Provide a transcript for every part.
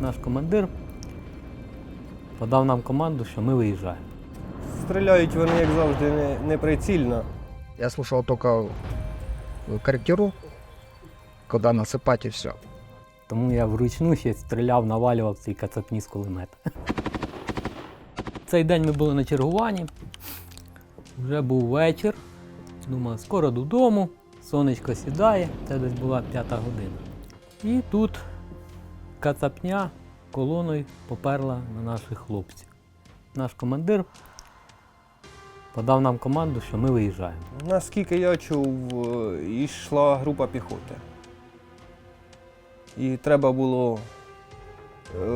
наш командир подав нам команду, що ми виїжджаємо. Стріляють вони, як завжди, не, неприцільно. Я слушал только э, корректиру, куда насыпать и все. Тому я вручну ще стріляв, навалював цей кацапні з кулемета. Цей день ми були на чергуванні. Вже був вечір. Думали, скоро додому, сонечко сідає, це десь була п'ята година. І тут кацапня колоною поперла на наших хлопців. Наш командир подав нам команду, що ми виїжджаємо. Наскільки я чув, е, йшла група піхоти. І треба було е,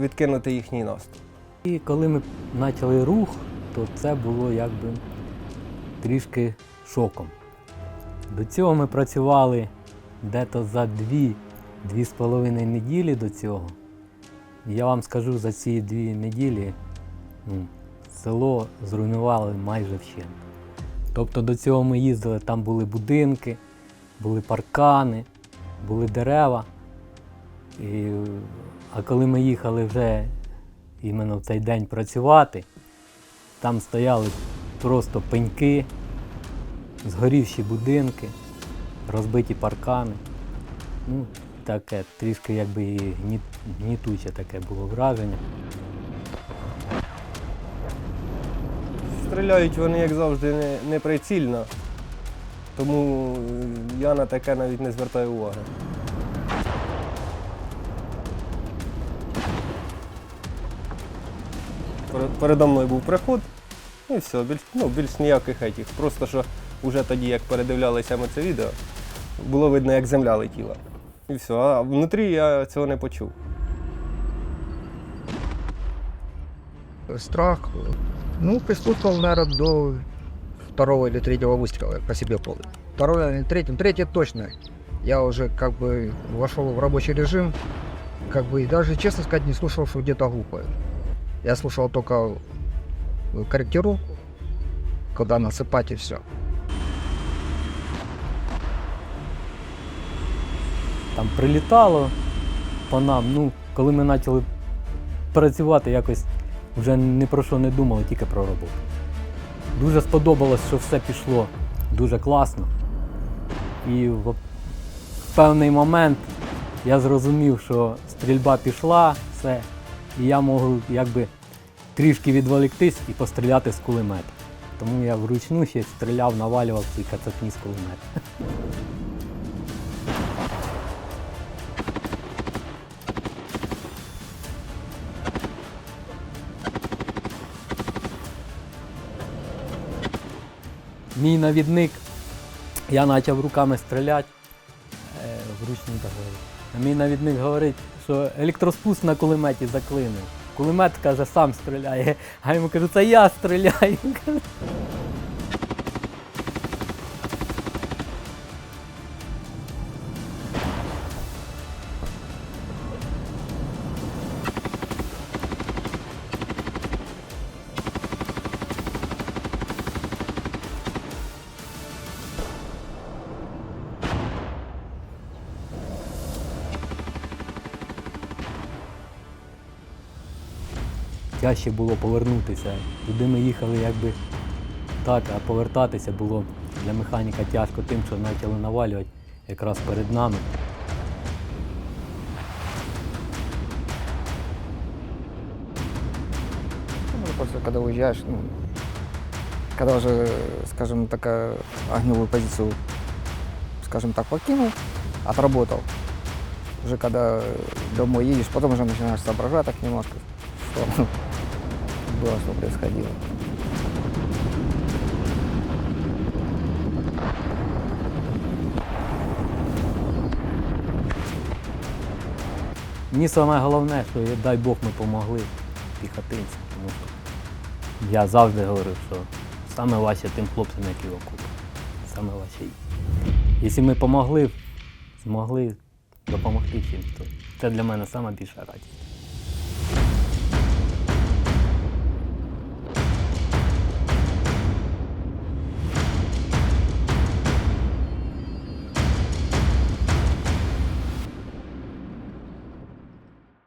відкинути їхній наступ. І коли ми почали рух, то це було якби трішки шоком. До цього ми працювали дето за дві, дві з половиною неділі до цього. Я вам скажу, за ці дві неділі ну, село зруйнували майже вщент. Тобто до цього ми їздили, там були будинки, були паркани, були дерева. І, а коли ми їхали вже іменно в цей день працювати. Там стояли просто пеньки, згорівші будинки, розбиті паркани. Ну, таке, трішки якби і гні- гнітуче таке було враження. Стріляють вони, як завжди, не, неприцільно. Тому я на таке навіть не звертаю уваги. Передо мною був приход, і все, більш, ну, більш ніяких етіх. Просто що вже тоді, як передивлялися ми це відео, було видно, як земля летіла. І все. А внутрі я цього не почув. Страх, э, ну, присутствовал, наверное, до второго или третьего выстрела я по себе полый. Второй или третий, ну, третий точно. Я уже как бы вошел в рабочий режим, как бы и даже, честно сказать, не слушал, что где-то глупое. Я слушал только э, корректиру, куда насыпать и все. Там прилітало по нам. Ну, коли ми почали працювати, якось вже ні про що не думали, тільки про роботу. Дуже сподобалось, що все пішло дуже класно. І в певний момент я зрозумів, що стрільба пішла, все, і я можу якби трішки відволіктись і постріляти з кулемета. Тому я вручну ще стріляв, навалював ці кацапні з кулемета. Мій навідник, я почав руками стріляти, е, вручну так говорить. Мій навідник говорить, що електроспуск на кулеметі заклинив. Кулемет каже, сам стріляє. А йому кажу, це я стріляю. Тяжче було повернутися. Туди ми їхали якби так, а повертатися було для механіка тяжко тим, що почали навалювати якраз перед нами. Ну, После, когда уезжаешь, ну, когда уже, скажем, такая огневую позицию, скажем так, покинул, отработал, уже когда домой едешь, потом уже начинаешь соображать так немножко, что было, что происходило. Мені саме головне, що дай Бог ми допомогли піхотинцям, тому що я завжди говорив, що саме важче тим хлопцям, які в окопі. Саме важче. Якщо ми допомогли, змогли допомогти чимось, то це для мене найбільша радість.